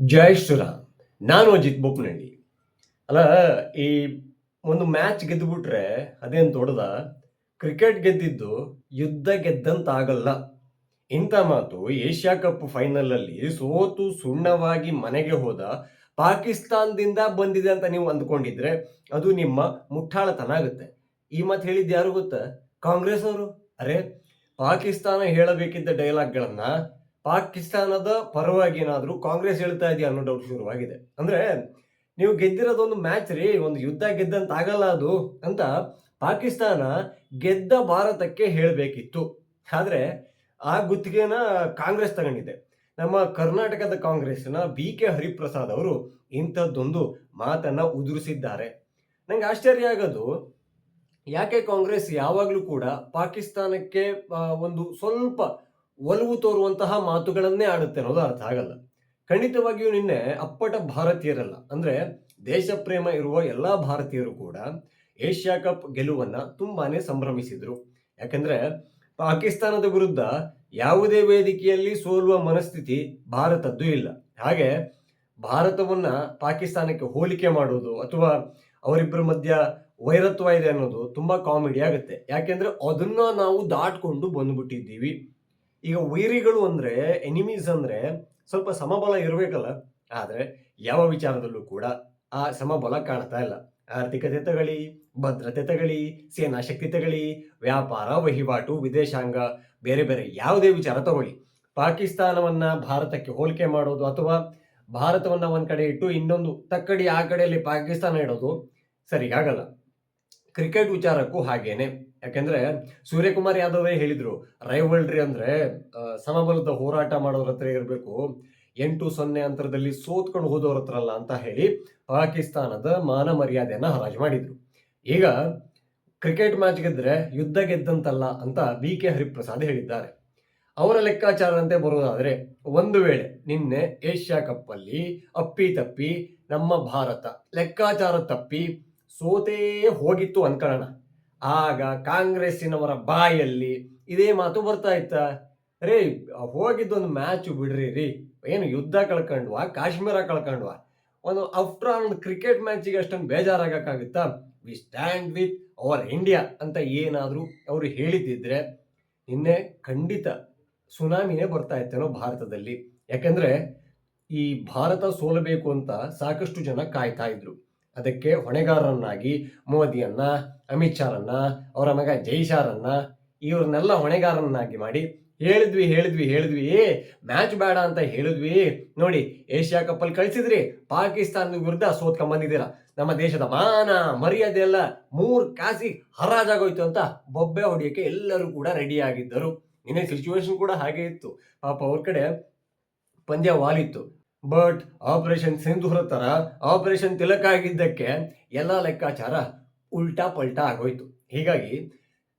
ಜೈ ಶ್ರೀರಾಮ್. ನಾನು ಅಜಿತ್ ಬೋಪನಹಳ್ಳಿ. ಅಲ್ಲ, ಈ ಒಂದು ಮ್ಯಾಚ್ ಗೆದ್ದುಬಿಟ್ರೆ ಅದೇನು ದೊಡ್ಡದ? ಕ್ರಿಕೆಟ್ ಗೆದ್ದಿದ್ದು ಯುದ್ಧ ಗೆದ್ದಂತಾಗಲ್ಲ. ಇಂಥ ಮಾತು ಏಷ್ಯಾ ಕಪ್ ಫೈನಲ್ ಅಲ್ಲಿ ಸೋತು ಸುಣ್ಣವಾಗಿ ಮನೆಗೆ ಹೋದ ಪಾಕಿಸ್ತಾನದಿಂದ ಬಂದಿದೆ ಅಂತ ನೀವು ಅಂದ್ಕೊಂಡಿದ್ರೆ ಅದು ನಿಮ್ಮ ಮುಟ್ಟಾಳತನ ಆಗುತ್ತೆ. ಈ ಮಾತು ಹೇಳಿದ್ದು ಯಾರು ಗೊತ್ತಾ? ಕಾಂಗ್ರೆಸ್ ಅವರು. ಅರೆ, ಪಾಕಿಸ್ತಾನ ಹೇಳಬೇಕಿದ್ದ ಡೈಲಾಗ್ಗಳನ್ನ ಪಾಕಿಸ್ತಾನದ ಪರವಾಗಿ ಏನಾದರೂ ಕಾಂಗ್ರೆಸ್ ಹೇಳ್ತಾ ಇದೆಯಾ ಅನ್ನೋ ಡೌಟ್ ಶುರುವಾಗಿದೆ. ಅಂದ್ರೆ ನೀವು ಗೆದ್ದಿರೋದೊಂದು ಮ್ಯಾಚ್ ರೀ, ಒಂದು ಯುದ್ಧ ಗೆದ್ದಂತ ಆಗಲ್ಲ ಅದು ಅಂತ ಪಾಕಿಸ್ತಾನ ಗೆದ್ದ ಭಾರತಕ್ಕೆ ಹೇಳಬೇಕಿತ್ತು. ಆದರೆ ಆ ಗುತ್ತಿಗೆನ ಕಾಂಗ್ರೆಸ್ ತಗೊಂಡಿದೆ. ನಮ್ಮ ಕರ್ನಾಟಕದ ಕಾಂಗ್ರೆಸ್ನ ಬಿ ಕೆ ಹರಿಪ್ರಸಾದ್ ಅವರು ಇಂಥದ್ದೊಂದು ಮಾತನ್ನ ಉದುರಿಸಿದ್ದಾರೆ. ನಂಗೆ ಆಶ್ಚರ್ಯ ಆಗೋದು, ಯಾಕೆ ಕಾಂಗ್ರೆಸ್ ಯಾವಾಗಲೂ ಕೂಡ ಪಾಕಿಸ್ತಾನಕ್ಕೆ ಒಂದು ಸ್ವಲ್ಪ ಒಲವು ತೋರುವಂತಹ ಮಾತುಗಳನ್ನೇ ಆಡುತ್ತೆ ಅನ್ನೋದು ಅರ್ಥ ಆಗಲ್ಲ. ಖಂಡಿತವಾಗಿಯೂ ನಿನ್ನೆ ಅಪ್ಪಟ ಭಾರತೀಯರಲ್ಲ, ಅಂದ್ರೆ ದೇಶ ಪ್ರೇಮ ಇರುವ ಎಲ್ಲಾ ಭಾರತೀಯರು ಕೂಡ ಏಷ್ಯಾ ಕಪ್ ಗೆಲುವನ್ನ ತುಂಬಾನೇ ಸಂಭ್ರಮಿಸಿದ್ರು. ಯಾಕಂದ್ರೆ ಪಾಕಿಸ್ತಾನದ ವಿರುದ್ಧ ಯಾವುದೇ ವೇದಿಕೆಯಲ್ಲಿ ಸೋಲುವ ಮನಸ್ಥಿತಿ ಭಾರತದ್ದು ಇಲ್ಲ. ಹಾಗೆ ಭಾರತವನ್ನ ಪಾಕಿಸ್ತಾನಕ್ಕೆ ಹೋಲಿಕೆ ಮಾಡೋದು ಅಥವಾ ಅವರಿಬ್ಬರ ಮಧ್ಯ ವೈರತ್ವ ಇದೆ ಅನ್ನೋದು ತುಂಬಾ ಕಾಮಿಡಿ ಆಗುತ್ತೆ. ಯಾಕೆಂದ್ರೆ ಅದನ್ನ ನಾವು ದಾಟ್ಕೊಂಡು ಬಂದ್ಬಿಟ್ಟಿದ್ದೀವಿ. ಈಗ ವೈರಿಗಳು ಅಂದ್ರೆ ಎನಿಮೀಸ್ ಅಂದ್ರೆ ಸ್ವಲ್ಪ ಸಮಬಲ ಇರಬೇಕಲ್ಲ. ಆದರೆ ಯಾವ ವಿಚಾರದಲ್ಲೂ ಕೂಡ ಆ ಸಮಬಲ ಕಾಣ್ತಾ ಇಲ್ಲ. ಆರ್ಥಿಕತೆ ತಗಳಿ ಭದ್ರತೆ ತಗಳಿ ಸೇನಾ ಶಕ್ತಿ ತಗಳಿ, ವ್ಯಾಪಾರ, ವಹಿವಾಟು, ವಿದೇಶಾಂಗ, ಬೇರೆ ಬೇರೆ ಯಾವುದೇ ವಿಚಾರ ತಗೊಳ್ಳಿ. ಪಾಕಿಸ್ತಾನವನ್ನ ಭಾರತಕ್ಕೆ ಹೋಲಿಕೆ ಮಾಡೋದು ಅಥವಾ ಭಾರತವನ್ನ ಒಂದು ಕಡೆ ಇಟ್ಟು ಇನ್ನೊಂದು ತಕ್ಕಡಿ ಆ ಕಡೆಯಲ್ಲಿ ಪಾಕಿಸ್ತಾನ ಇಡೋದು ಸರಿಯಾಗಲ್ಲ. ಕ್ರಿಕೆಟ್ ವಿಚಾರಕ್ಕೂ ಹಾಗೇನೆ. ಯಾಕಂದ್ರೆ ಸೂರ್ಯಕುಮಾರ್ ಯಾದವೇ ಹೇಳಿದ್ರು ರೈವಲ್ರಿ ಅಂದ್ರೆ ಸಮಬಲದ ಹೋರಾಟ ಮಾಡೋರ ಹತ್ರ ಇರಬೇಕು, ಎಂಟು ಸೊನ್ನೆ ಅಂತರದಲ್ಲಿ ಸೋತ್ಕೊಂಡು ಹೋದವ್ರ ಹತ್ರ ಅಲ್ಲ ಅಂತ ಹೇಳಿ ಪಾಕಿಸ್ತಾನದ ಮಾನ ಮರ್ಯಾದೆಯನ್ನ ಹರಾಜು ಮಾಡಿದ್ರು. ಈಗ ಕ್ರಿಕೆಟ್ ಮ್ಯಾಚ್ ಗೆದ್ರೆ ಯುದ್ಧ ಗೆದ್ದಂತಲ್ಲ ಅಂತ ಬಿ ಕೆ ಹರಿಪ್ರಸಾದ್ ಹೇಳಿದ್ದಾರೆ. ಅವರ ಲೆಕ್ಕಾಚಾರದಂತೆ ಬರೋದಾದ್ರೆ, ಒಂದು ವೇಳೆ ನಿನ್ನೆ ಏಷ್ಯಾ ಕಪ್ ಅಲ್ಲಿ ಅಪ್ಪಿ ತಪ್ಪಿ ನಮ್ಮ ಭಾರತ ಲೆಕ್ಕಾಚಾರ ತಪ್ಪಿ ಸೋತೇ ಹೋಗಿತ್ತು ಅನ್ಕೊಳ್ಳೋಣ ಆಗ ಕಾಂಗ್ರೆಸ್ಸಿನವರ ಬಾಯಲ್ಲಿ ಇದೇ ಮಾತು ಬರ್ತಾ ಇತ್ತ. ರೇ, ಹೋಗಿದ್ದೊಂದು ಮ್ಯಾಚ್ ಬಿಡ್ರಿ ರೀ. ಏನು ಯುದ್ಧ ಕಳ್ಕೊಂಡ್ವಾ, ಕಾಶ್ಮೀರ ಕಳ್ಕೊಂಡ್ವಾ? ಒಂದು ಆಫ್ಟರ್ ಆಲ್ ಒಂದು ಕ್ರಿಕೆಟ್ ಮ್ಯಾಚಿಗೆ ಅಷ್ಟೊಂದು ಬೇಜಾರಾಗಕ್ಕಾಗುತ್ತಾ? We stand with our India ಅಂತ ಏನಾದರೂ ಅವರು ಹೇಳಿದ್ದಿದ್ರೆ ನಿನ್ನೆ ಖಂಡಿತ ಸುನಾಮಿನೇ ಬರ್ತಾ ಇತ್ತೇನೋ ಭಾರತದಲ್ಲಿ. ಯಾಕಂದ್ರೆ ಈ ಭಾರತ ಸೋಲಬೇಕು ಅಂತ ಸಾಕಷ್ಟು ಜನ ಕಾಯ್ತಾ ಇದ್ರು. ಅದಕ್ಕೆ ಹೊಣೆಗಾರರನ್ನಾಗಿ ಮೋದಿಯನ್ನ ಅಮಿತ್ ಶಾರನ್ನ ಅವರ ಮಗ ಜೈಶಾರನ್ನ ಇವ್ರನ್ನೆಲ್ಲ ಹೊಣೆಗಾರರನ್ನಾಗಿ ಮಾಡಿ ಹೇಳಿದ್ವಿ ಹೇಳಿದ್ವಿ ಹೇಳಿದ್ವಿ ಮ್ಯಾಚ್ ಬೇಡ ಅಂತ ಹೇಳಿದ್ವಿ. ನೋಡಿ, ಏಷ್ಯಾ ಕಪ್ ಅಲ್ಲಿ ಕಳಿಸಿದ್ರಿ, ಪಾಕಿಸ್ತಾನದ ವಿರುದ್ಧ ಸೋತ್ಕೊಂಡ್ ಬಂದಿದ್ದೀರ. ನಮ್ಮ ದೇಶದ ಮಾನ, ಮರ್ಯಾದೆ ಎಲ್ಲ ಮೂರ್ ಕಾಸಿ ಹರಾಜಾಗೋಯ್ತು ಅಂತ ಬೊಬ್ಬೆ ಹೊಡಿಯಕ್ಕೆ ಎಲ್ಲರೂ ಕೂಡ ರೆಡಿ ಆಗಿದ್ದರು. ನಿನ್ನೆ ಸಿಚುವೇಶನ್ ಕೂಡ ಹಾಗೆ ಇತ್ತು. ಪಾಪ ಅವ್ರ ಕಡೆ ಪಂದ್ಯ ವಾಲಿತ್ತು. ಬಟ್ ಆಪರೇಷನ್ ಸಿಂಧೂರ ತರ ಆಪರೇಷನ್ ತಿಲಕ ಆಗಿದ್ದಕ್ಕೆ ಎಲ್ಲ ಲೆಕ್ಕಾಚಾರ ಉಲ್ಟಾ ಪಲ್ಟಾ ಆಗೋಯ್ತು. ಹೀಗಾಗಿ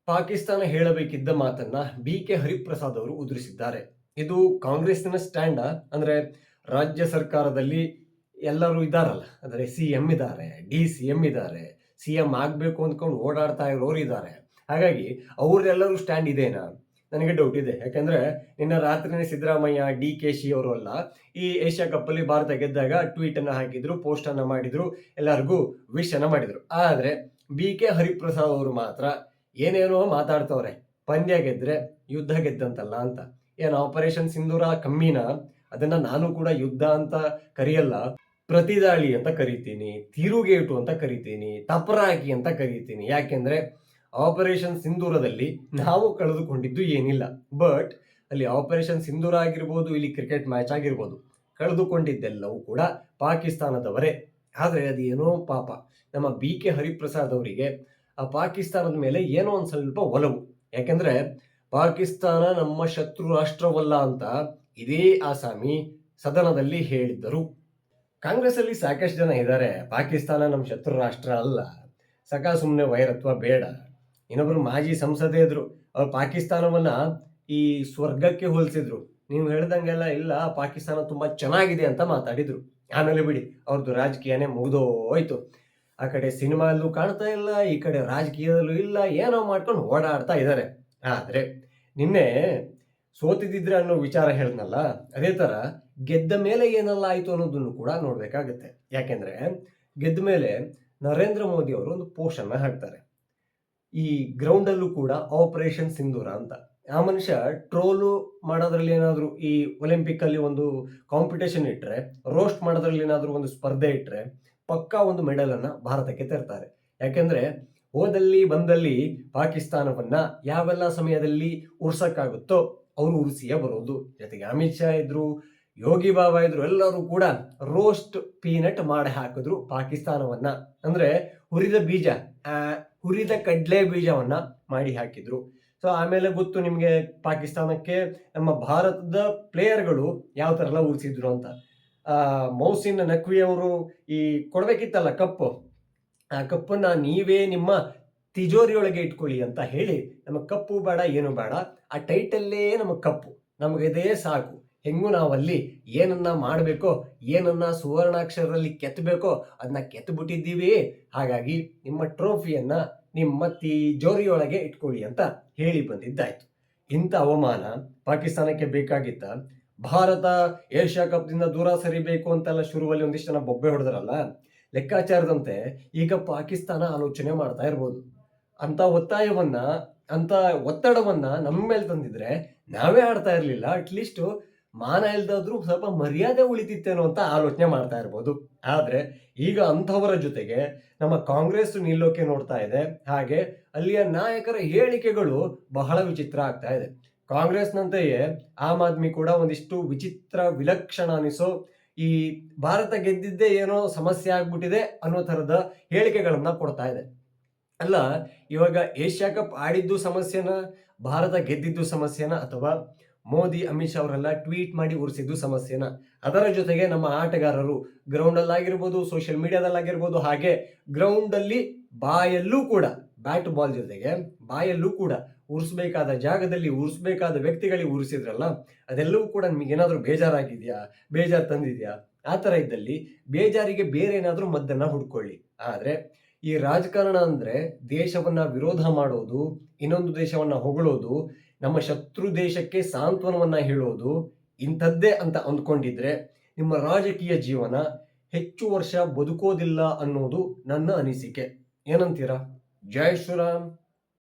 ಪಾಕಿಸ್ತಾನ ಹೇಳಬೇಕಿದ್ದ ಮಾತನ್ನ ಬಿ ಕೆ ಹರಿಪ್ರಸಾದ್ ಅವರು ಉದುರಿಸಿದ್ದಾರೆ. ಇದು ಕಾಂಗ್ರೆಸ್ನ ಸ್ಟ್ಯಾಂಡ? ಅಂದ್ರೆ ರಾಜ್ಯ ಸರ್ಕಾರದಲ್ಲಿ ಎಲ್ಲರೂ ಇದ್ದಾರಲ್ಲ ಅಂದ್ರೆ ಸಿ ಎಂ ಇದ್ದಾರೆ, ಡಿ ಸಿ ಎಂ ಇದ್ದಾರೆ, ಸಿ ಎಂ ಆಗಬೇಕು ಅಂದ್ಕೊಂಡು ಓಡಾಡ್ತಾ ಇರೋರು ಇದ್ದಾರೆ. ಹಾಗಾಗಿ ಅವ್ರದ್ದೆಲ್ಲರೂ ಸ್ಟ್ಯಾಂಡ್ ಇದೇನಾ? ನನಗೆ ಡೌಟ್ ಇದೆ. ಯಾಕಂದ್ರೆ ನಿನ್ನ ರಾತ್ರಿನೇ ಸಿದ್ದರಾಮಯ್ಯ, ಡಿ ಕೆ ಶಿ ಅವರು ಅಲ್ಲ, ಈ ಏಷ್ಯಾ ಕಪ್ ಅಲ್ಲಿ ಭಾರತ ಗೆದ್ದಾಗ ಟ್ವೀಟ್ ಅನ್ನ ಹಾಕಿದ್ರು ಪೋಸ್ಟ್ ಅನ್ನ ಮಾಡಿದ್ರು, ಎಲ್ಲರಿಗೂ ವಿಶ್ ಅನ್ನ ಮಾಡಿದ್ರು. ಆದ್ರೆ ಬಿ ಕೆ ಹರಿಪ್ರಸಾದ್ ಅವರು ಮಾತ್ರ ಏನೇನೋ ಮಾತಾಡ್ತವ್ರೆ. ಪಂದ್ಯ ಗೆದ್ರೆ, ಯುದ್ಧ ಗೆದ್ದಂತಲ್ಲ ಅಂತ. ಏನು ಆಪರೇಷನ್ ಸಿಂಧೂರ ಕಮ್ಮಿನ? ಅದನ್ನ ನಾನು ಕೂಡ ಯುದ್ಧ ಅಂತ ಕರೆಯಲ್ಲ. ಪ್ರತಿದಾಳಿ ಅಂತ ಕರಿತೀನಿ, ತಿರುಗೇಟು ಅಂತ ಕರಿತೀನಿ, ತಪರಾಕಿ ಅಂತ ಕರಿತೀನಿ. ಯಾಕೆಂದ್ರೆ ಆಪರೇಷನ್ ಸಿಂಧೂರದಲ್ಲಿ ನಾವು ಕಳೆದುಕೊಂಡಿದ್ದು ಏನಿಲ್ಲ. ಬಟ್ ಅಲ್ಲಿ ಆಪರೇಷನ್ ಸಿಂಧೂರ ಆಗಿರ್ಬೋದು ಇಲ್ಲಿ ಕ್ರಿಕೆಟ್ ಮ್ಯಾಚ್ ಆಗಿರ್ಬೋದು ಕಳೆದುಕೊಂಡಿದ್ದೆಲ್ಲವೂ ಕೂಡ ಪಾಕಿಸ್ತಾನದವರೇ. ಆದರೆ ಅದೇನೋ ಪಾಪ. ನಮ್ಮ ಬಿ ಕೆ ಹರಿಪ್ರಸಾದ್ ಅವರಿಗೆ ಆ ಪಾಕಿಸ್ತಾನದ ಮೇಲೆ ಏನೋ ಒಂದು ಸ್ವಲ್ಪ ಒಲವು. ಯಾಕೆಂದ್ರೆ ಪಾಕಿಸ್ತಾನ ನಮ್ಮ ಶತ್ರು ರಾಷ್ಟ್ರವಲ್ಲ ಅಂತ ಇದೇ ಆಸಾಮಿ ಸದನದಲ್ಲಿ ಹೇಳಿದ್ದರು. ಕಾಂಗ್ರೆಸ್ ಅಲ್ಲಿ ಸಾಕಷ್ಟು ಜನ ಇದ್ದಾರೆ. ಪಾಕಿಸ್ತಾನ ನಮ್ಮ ಶತ್ರು ರಾಷ್ಟ್ರ ಅಲ್ಲ. ಸಕಾ ಸುಮ್ಮನೆ ವೈರತ್ವ ಬೇಡ. ಇನ್ನೊಬ್ರು ಮಾಜಿ ಸಂಸದೆ ಇದ್ರು ಅವ್ರು ಪಾಕಿಸ್ತಾನವನ್ನ ಈ ಸ್ವರ್ಗಕ್ಕೆ ಹೋಲಿಸಿದ್ರು. ನೀವು ಹೇಳ್ದಂಗೆಲ್ಲ ಇಲ್ಲ, ಪಾಕಿಸ್ತಾನ ತುಂಬಾ ಚೆನ್ನಾಗಿದೆ ಅಂತ ಮಾತಾಡಿದ್ರು. ಆಮೇಲೆ ಬಿಡಿ ಅವ್ರದ್ದು ರಾಜಕೀಯನೇ ಮುಗ್ದೋಯ್ತು. ಆ ಕಡೆ ಸಿನಿಮಾಲ್ಲೂ ಕಾಣ್ತಾ ಇಲ್ಲ, ಈ ಕಡೆ ರಾಜಕೀಯದಲ್ಲೂ ಇಲ್ಲ, ಏನೋ ಮಾಡ್ಕೊಂಡು ಓಡಾಡ್ತಾ ಇದ್ದಾರೆ ಆದ್ರೆ ನಿನ್ನೆ ಸೋತಿದ್ದಿದ್ರೆ ಅನ್ನೋ ವಿಚಾರ ಹೇಳಿದ್ನಲ್ಲ, ಅದೇ ತರ ಗೆದ್ದ ಮೇಲೆ ಏನೆಲ್ಲ ಆಯಿತು ಅನ್ನೋದನ್ನು ಕೂಡ ನೋಡಬೇಕಾಗುತ್ತೆ. ಯಾಕೆಂದರೆ ಗೆದ್ದ ಮೇಲೆ ನರೇಂದ್ರ ಮೋದಿ ಅವರು ಒಂದು ಪೋಸ್ಟನ್ನು ಹಾಕ್ತಾರೆ. ಈ ಗ್ರೌಂಡಲ್ಲೂ ಕೂಡ ಆಪರೇಷನ್ ಸಿಂಧೂರ ಅಂತ. ಆ ಮನುಷ್ಯ ಟ್ರೋಲು ಮಾಡೋದ್ರಲ್ಲಿ ಏನಾದರೂ ಈ ಒಲಿಂಪಿಕ್ ಅಲ್ಲಿ ಒಂದು ಕಾಂಪಿಟೇಷನ್ ಇಟ್ಟರೆ ರೋಸ್ಟ್ ಮಾಡೋದ್ರಲ್ಲಿ ಏನಾದರೂ ಒಂದು ಸ್ಪರ್ಧೆ ಇಟ್ಟರೆ ಪಕ್ಕಾ ಒಂದು ಮೆಡಲನ್ನು ಭಾರತಕ್ಕೆ ತರ್ತಾರೆ. ಯಾಕೆಂದ್ರೆ ಹೋದಲ್ಲಿ ಬಂದಲ್ಲಿ ಪಾಕಿಸ್ತಾನವನ್ನ ಯಾವೆಲ್ಲ ಸಮಯದಲ್ಲಿ ಉರ್ಸಕ್ಕಾಗುತ್ತೋ ಅವರು ಉರ್ಸಿಯೇ ಬರೋದು. ಜೊತೆಗೆ ಅಮಿತ್ ಶಾ ಇದ್ರು, ಯೋಗಿ ಬಾಬಾ ಇದ್ರು, ಎಲ್ಲರೂ ಕೂಡ ರೋಸ್ಟ್ ಪೀನಟ್ ಮಾಡಿ ಹಾಕಿದ್ರು ಪಾಕಿಸ್ತಾನವನ್ನ. ಅಂದ್ರೆ ಹುರಿದ ಬೀಜ ಹುರಿದ ಕಡಲೆ ಬೀಜವನ್ನ ಮಾಡಿ ಹಾಕಿದ್ರು. ಸೊ ಆಮೇಲೆ ಗೊತ್ತು ನಿಮಗೆ ಪಾಕಿಸ್ತಾನಕ್ಕೆ ನಮ್ಮ ಭಾರತದ ಪ್ಲೇಯರ್ಗಳು ಯಾವ ಥರ ಎಲ್ಲ ಉಳಿಸಿದ್ರು ಅಂತ. ಮೌಸಿನ್ ನಕ್ವಿ ಅವರು ಈ ಕೊಡಬೇಕಿತ್ತಲ್ಲ ಕಪ್ಪು ಆ ಕಪ್ಪನ್ನು ನೀವೇ ನಿಮ್ಮ ತಿಜೋರಿಯೊಳಗೆ ಇಟ್ಕೊಳ್ಳಿ ಅಂತ ಹೇಳಿ ನಮಗೆ ಕಪ್ಪು ಬೇಡ, ಏನು ಬೇಡ, ಆ ಟೈಟಲ್ಲೇ ನಮಗೆ ಕಪ್ಪು. ನಮಗೆ ಇದೇ ಸಾಕು. ಹೆಂಗೂ ನಾವಲ್ಲಿ ಏನನ್ನ ಮಾಡಬೇಕೋ, ಏನನ್ನ ಸುವರ್ಣಾಕ್ಷರದಲ್ಲಿ ಕೆತ್ತಬೇಕೋ ಅದನ್ನ ಕೆತ್ತಬಿಟ್ಟಿದ್ದೀವಿ ಹಾಗಾಗಿ ನಿಮ್ಮ ಟ್ರೋಫಿಯನ್ನ ನಿಮ್ಮ ತಿಜೋರಿಯೊಳಗೆ ಇಟ್ಕೊಳ್ಳಿ ಅಂತ ಹೇಳಿ ಬಂದಿದ್ದಾಯ್ತು. ಇಂಥ ಅವಮಾನ ಪಾಕಿಸ್ತಾನಕ್ಕೆ ಬೇಕಾಗಿತ್ತ ಭಾರತ ಏಷ್ಯಾ ಕಪ್ದಿಂದ ದೂರ ಸರಿಬೇಕು ಅಂತೆಲ್ಲ ಶುರುವಲ್ಲಿ ಒಂದಿಷ್ಟು ಜನ ಬೊಬ್ಬೆ ಹೊಡೆದ್ರಲ್ಲ, ಲೆಕ್ಕಾಚಾರದಂತೆ ಈಗ ಪಾಕಿಸ್ತಾನ ಆಲೋಚನೆ ಮಾಡ್ತಾ ಇರ್ಬೋದು. ಅಂತ ಒತ್ತಾಯವನ್ನ ಅಂತ ಒತ್ತಡವನ್ನ ನಮ್ಮ ಮೇಲೆ ತಂದಿದ್ರೆ ನಾವೇ ಆಡ್ತಾ ಇರಲಿಲ್ಲ. ಅಟ್ಲೀಸ್ಟ್ ಮಾನ ಇಲ್ದಾದ್ರೂ ಸ್ವಲ್ಪ ಮರ್ಯಾದೆ ಉಳಿತಿತ್ತೇನೋ ಅಂತ ಆಲೋಚನೆ ಮಾಡ್ತಾ ಇರ್ಬೋದು. ಆದರೆ ಈಗ ಅಂಥವರ ಜೊತೆಗೆ ನಮ್ಮ ಕಾಂಗ್ರೆಸ್ ನಿಲ್ಲೋಕೆ ನೋಡ್ತಾ ಇದೆ. ಹಾಗೆ ಅಲ್ಲಿಯ ನಾಯಕರ ಹೇಳಿಕೆಗಳು ಬಹಳ ವಿಚಿತ್ರ ಆಗ್ತಾ ಇದೆ. ಕಾಂಗ್ರೆಸ್ನಂತೆಯೇ ಆಮ್ ಆದ್ಮಿ ಕೂಡ ಒಂದಿಷ್ಟು ವಿಚಿತ್ರ ವಿಲಕ್ಷಣ ಅನಿಸೋ ಈ ಭಾರತ ಗೆದ್ದಿದ್ದೇ ಏನೋ ಸಮಸ್ಯೆ ಆಗ್ಬಿಟ್ಟಿದೆ ಅನ್ನೋ ಥರದ ಹೇಳಿಕೆಗಳನ್ನ ಕೊಡ್ತಾ ಇದೆ. ಅಲ್ಲ, ಇವಾಗ ಏಷ್ಯಾ ಕಪ್ ಆಡಿದ್ದು ಸಮಸ್ಯೆನ, ಭಾರತ ಗೆದ್ದಿದ್ದು ಸಮಸ್ಯೆನ ಅಥವಾ ಮೋದಿ, ಅಮಿತ್ ಶಾ ಅವರೆಲ್ಲ ಟ್ವೀಟ್ ಮಾಡಿ ಉರಿಸಿದ್ದು ಸಮಸ್ಯೆನ. ಅದರ ಜೊತೆಗೆ ನಮ್ಮ ಆಟಗಾರರು ಗ್ರೌಂಡ್ ಅಲ್ಲಾಗಿರ್ಬೋದು ಸೋಷಿಯಲ್ ಮೀಡಿಯಾದಲ್ಲಾಗಿರ್ಬೋದು ಹಾಗೆ ಗ್ರೌಂಡ್ ಅಲ್ಲಿ ಬಾಯಲ್ಲೂ ಕೂಡ ಬ್ಯಾಟ್ ಬಾಲ್ ಜೊತೆಗೆ ಬಾಯಲ್ಲೂ ಕೂಡ ಉರಿಸ್ಬೇಕಾದ ಜಾಗದಲ್ಲಿ ಉರಿಸ್ಬೇಕಾದ ವ್ಯಕ್ತಿಗಳಿಗೆ ಉರಿಸಿದ್ರಲ್ಲ, ಅದೆಲ್ಲವೂ ಕೂಡ ನಿಮಗೆ ಏನಾದರೂ ಬೇಜಾರಾಗಿದೆಯಾ? ಬೇಜಾರು ತಂದಿದ್ಯಾ? ಆ ಥರ ಇದ್ದಲ್ಲಿ ಬೇಜಾರಿಗೆ ಬೇರೆ ಏನಾದರೂ ಮದ್ದನ್ನ ಹುಡ್ಕೊಳ್ಳಿ. ಆದರೆ ಈ ರಾಜಕಾರಣ ಅಂದ್ರೆ ದೇಶವನ್ನ ವಿರೋಧ ಮಾಡೋದು, ಇನ್ನೊಂದು ದೇಶವನ್ನ ಹೊಗಳೋದು, ನಮ್ಮ ಶತ್ರು ದೇಶಕ್ಕೆ ಸಾಂತ್ವನವನ್ನ ಹೇಳೋದು, ಇಂಥದ್ದೇ ಅಂತ ಅಂದ್ಕೊಂಡಿದ್ರೆ ನಿಮ್ಮ ರಾಜಕೀಯ ಜೀವನ ಹೆಚ್ಚು ವರ್ಷ ಬದುಕೋದಿಲ್ಲ ಅನ್ನೋದು ನನ್ನ ಅನಿಸಿಕೆ. ಏನಂತೀರಾ? ಜಯ ಶ್ರೀರಾಮ್.